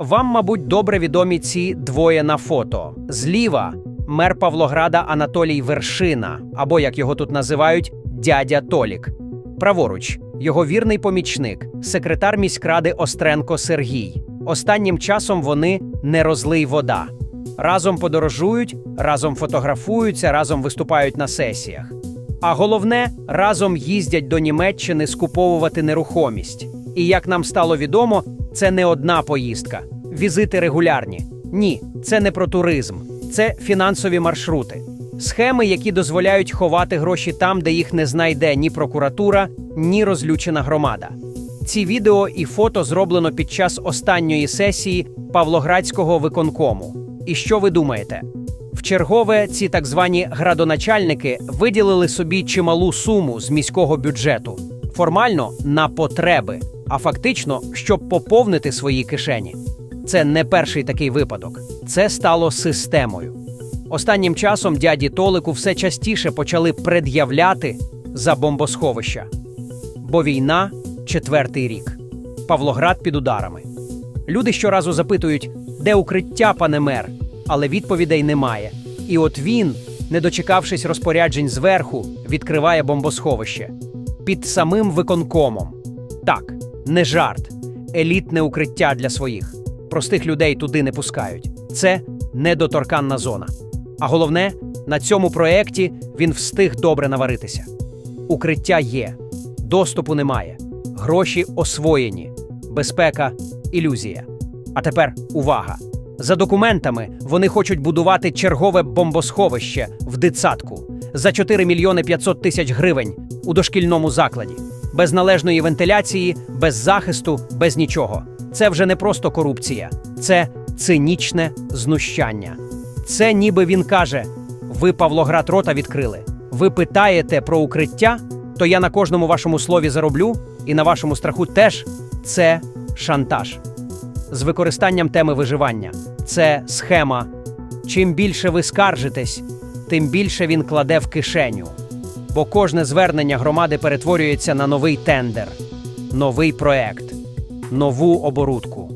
Вам, мабуть, добре відомі ці двоє на фото. Зліва мер Павлограда Анатолій Вершина, або як його тут називають, дядя Толік. Праворуч його вірний помічник, секретар міськради Остренко Сергій. Останнім часом вони не розлий вода. Разом подорожують, разом фотографуються, разом виступають на сесіях. А головне, разом їздять до Німеччини скуповувати нерухомість. І як нам стало відомо, це не одна поїздка, візити регулярні. Ні, це не про туризм, це фінансові маршрути, схеми, які дозволяють ховати гроші там, де їх не знайде ні прокуратура, ні розлючена громада. Ці відео і фото зроблено під час останньої сесії Павлоградського виконкому. І що ви думаєте? В чергове ці так звані градоначальники виділили собі чималу суму з міського бюджету, формально на потреби, а фактично, щоб поповнити свої кишені. Це не перший такий випадок, це стало системою. Останнім часом дяді Толику все частіше почали пред'являти за бомбосховища. Бо війна четвертий рік. Павлоград під ударами. Люди щоразу запитують, де укриття, пане мер, але відповідей немає. І от він, не дочекавшись розпоряджень зверху, відкриває бомбосховище під самим виконкомом. Так, не жарт, елітне укриття для своїх. Простих людей туди не пускають. Це недоторканна зона. А головне, на цьому проєкті він встиг добре наваритися. Укриття є, доступу немає, гроші освоєні, безпека ілюзія. А тепер увага! За документами вони хочуть будувати чергове бомбосховище в дитсадку за 4 мільйони 500 тисяч гривень у дошкільному закладі, без належної вентиляції, без захисту, без нічого. Це вже не просто корупція, це цинічне знущання. Це ніби він каже: ви Павлоград рота відкрили. Ви питаєте про укриття, то я на кожному вашому слові зароблю, і на вашому страху теж це шантаж з використанням теми виживання. Це схема. Чим більше ви скаржитесь, тим більше він кладе в кишеню. Бо кожне звернення громади перетворюється на новий тендер, новий проект, нову оборудку.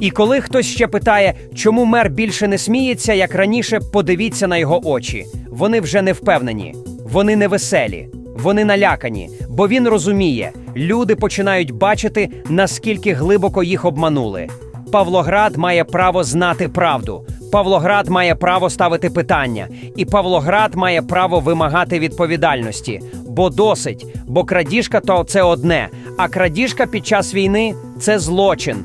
І коли хтось ще питає, чому мер більше не сміється, як раніше, подивіться на його очі. Вони вже не впевнені, вони не веселі, вони налякані, бо він розуміє, люди починають бачити, наскільки глибоко їх обманули. Павлоград має право знати правду. Павлоград має право ставити питання, і Павлоград має право вимагати відповідальності. Бо досить, бо крадіжка то це одне, а крадіжка під час війни це злочин.